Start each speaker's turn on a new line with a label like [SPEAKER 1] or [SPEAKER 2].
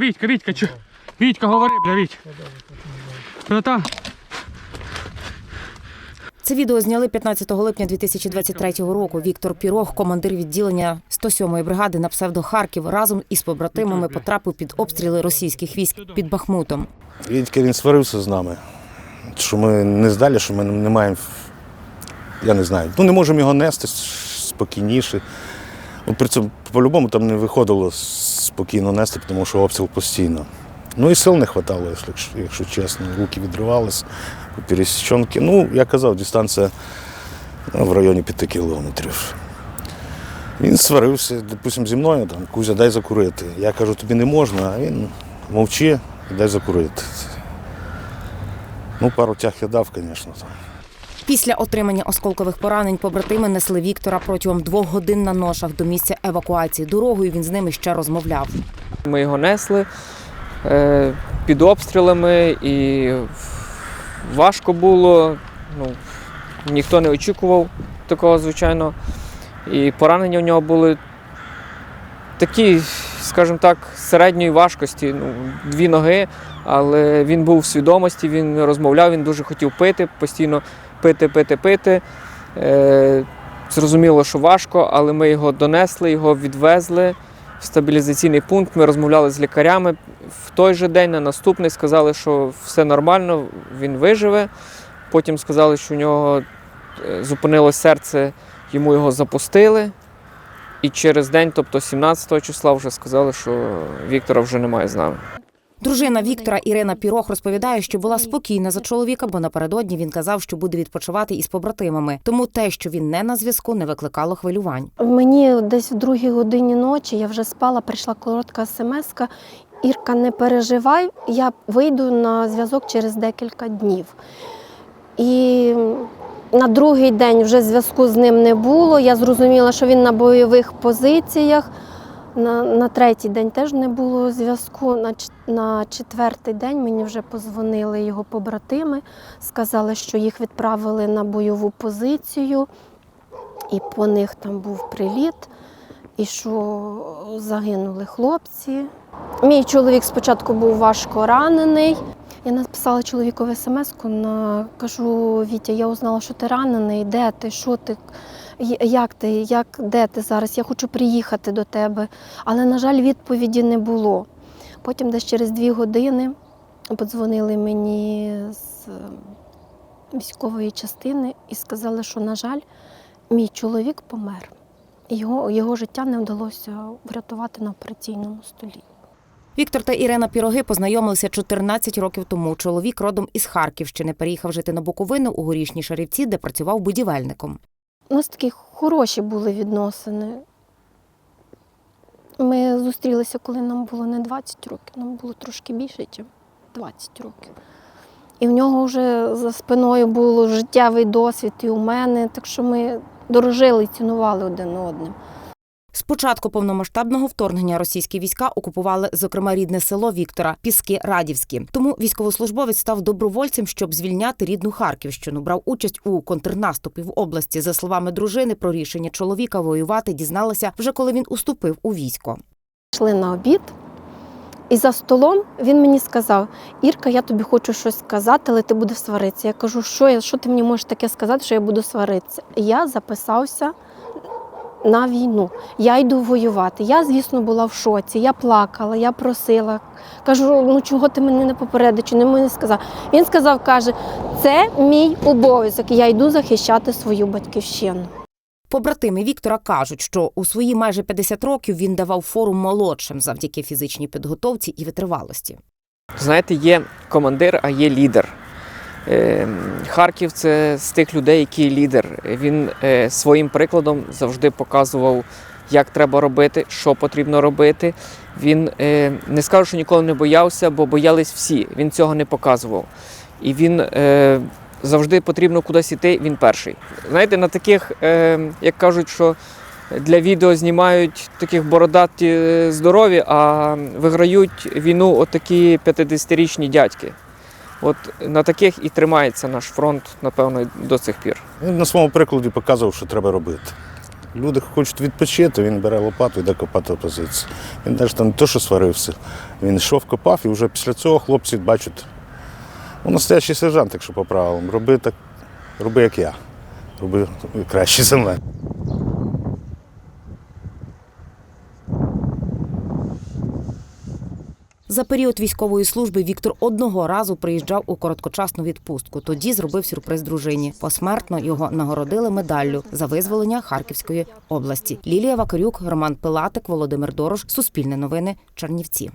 [SPEAKER 1] Вітька, Вітька, чо? Вітька, говори, бля, Віть. Та та.
[SPEAKER 2] Це відео зняли 15 липня 2023 року. Віктор Пірог, командир відділення 107-ї бригади на псевдо Харків, разом із побратимами потрапив під обстріли російських військ під Бахмутом.
[SPEAKER 3] Відьки він сварився з нами, що ми не здалі, що ми не маємо, я не знаю, ну не можемо його нести спокійніше. Ну, при цьому по-любому там не виходило спокійно нести, тому що обстріл постійно. Ну і сил не вистачало, якщо, якщо чесно. Руки відривались пересічонки. Ну, я казав, дистанція ну, в районі 5 кілометрів. Він сварився, допустимо, зі мною, там, Кузя, дай закурити. Я кажу, тобі не можна, а він мовчи дай закурити. Ну, пару тяг я дав, звісно.
[SPEAKER 2] Після отримання осколкових поранень побратими несли Віктора протягом двох годин на ношах до місця евакуації. Дорогою він з ними ще розмовляв.
[SPEAKER 4] Ми його несли е, під обстрілами і важко було. Ну, ніхто не очікував такого, звичайно. І поранення в нього були такі, скажімо так, середньої важкості. Ну, дві ноги, але він був в свідомості, він розмовляв, він дуже хотів пити, постійно пити, пити, пити. Е, зрозуміло, що важко, але ми його донесли, його відвезли в стабілізаційний пункт. Ми розмовляли з лікарями. В той же день, на наступний, сказали, що все нормально, він виживе. Потім сказали, що у нього е, зупинилось серце, йому його запустили. І через день, тобто 17 числа, вже сказали, що Віктора вже немає з нами.
[SPEAKER 2] Дружина Віктора Ірина Пірог розповідає, що була спокійна за чоловіка, бо напередодні він казав, що буде відпочивати із побратимами. Тому те, що він не на зв'язку, не викликало хвилювань.
[SPEAKER 5] Мені десь в другій годині ночі я вже спала, прийшла коротка смс Ірка, не переживай, я вийду на зв'язок через декілька днів. І на другий день вже зв'язку з ним не було. Я зрозуміла, що він на бойових позиціях. На, на третій день теж не було зв'язку. На, на четвертий день мені вже позвонили його побратими, сказали, що їх відправили на бойову позицію і по них там був приліт, і що загинули хлопці. Мій чоловік спочатку був важко ранений. Я написала чоловікові смс-ку на кажу: Вітя, я узнала, що ти ранений, де ти, що ти, як ти, як, де ти зараз? Я хочу приїхати до тебе. Але, на жаль, відповіді не було. Потім десь через дві години подзвонили мені з е, військової частини і сказали, що, на жаль, мій чоловік помер. Його, його життя не вдалося врятувати на операційному столі.
[SPEAKER 2] Віктор та Ірина Піроги познайомилися 14 років тому. Чоловік родом із Харківщини переїхав жити на Буковину у горішній Шарівці, де працював будівельником.
[SPEAKER 5] У нас такі хороші були відносини. Ми зустрілися, коли нам було не 20 років, нам було трошки більше, ніж 20 років. І в нього вже за спиною був життєвий досвід, і у мене, так що ми дорожили і цінували один одним.
[SPEAKER 2] З початку повномасштабного вторгнення російські війська окупували, зокрема, рідне село Віктора Піски Радівські. Тому військовослужбовець став добровольцем, щоб звільняти рідну Харківщину. Брав участь у контрнаступі в області. За словами дружини, про рішення чоловіка воювати дізналася вже коли він уступив у військо.
[SPEAKER 5] Йшли на обід, і за столом він мені сказав: Ірка, я тобі хочу щось сказати, але ти будеш сваритися. Я кажу, що, я, що ти мені можеш таке сказати, що я буду сваритися? Я записався на війну. Я йду воювати. Я, звісно, була в шоці. Я плакала, я просила. Кажу, ну чого ти мене не попередив, чи не мені сказав. Він сказав, каже, це мій обов'язок. Я йду захищати свою батьківщину.
[SPEAKER 2] Побратими Віктора кажуть, що у свої майже 50 років він давав фору молодшим завдяки фізичній підготовці і витривалості.
[SPEAKER 4] Знаєте, є командир, а є лідер. Е, Харків це з тих людей, який лідер. Він е, своїм прикладом завжди показував, як треба робити, що потрібно робити. Він е, не скажу, що ніколи не боявся, бо боялись всі. Він цього не показував. І він завжди потрібно кудись іти, він перший. Знаєте, на таких, як кажуть, що для відео знімають таких бородаті здорові, а виграють війну отакі 50-річні дядьки. От на таких і тримається наш фронт, напевно, до цих пір.
[SPEAKER 3] Він на своєму прикладі показував, що треба робити. Люди хочуть відпочити, він бере лопату йде копати опозицію. Він теж там не то, що сварився, Він йшов, копав, і вже після цього хлопці бачать, ну, настоящий сержант, якщо по правилам, роби так, роби як я. Роби краще за мене.
[SPEAKER 2] За період військової служби Віктор одного разу приїжджав у короткочасну відпустку. Тоді зробив сюрприз дружині. Посмертно його нагородили медаллю за визволення Харківської області. Лілія Вакарюк, Роман Пилатик, Володимир Дорош. Суспільне новини. Чернівці.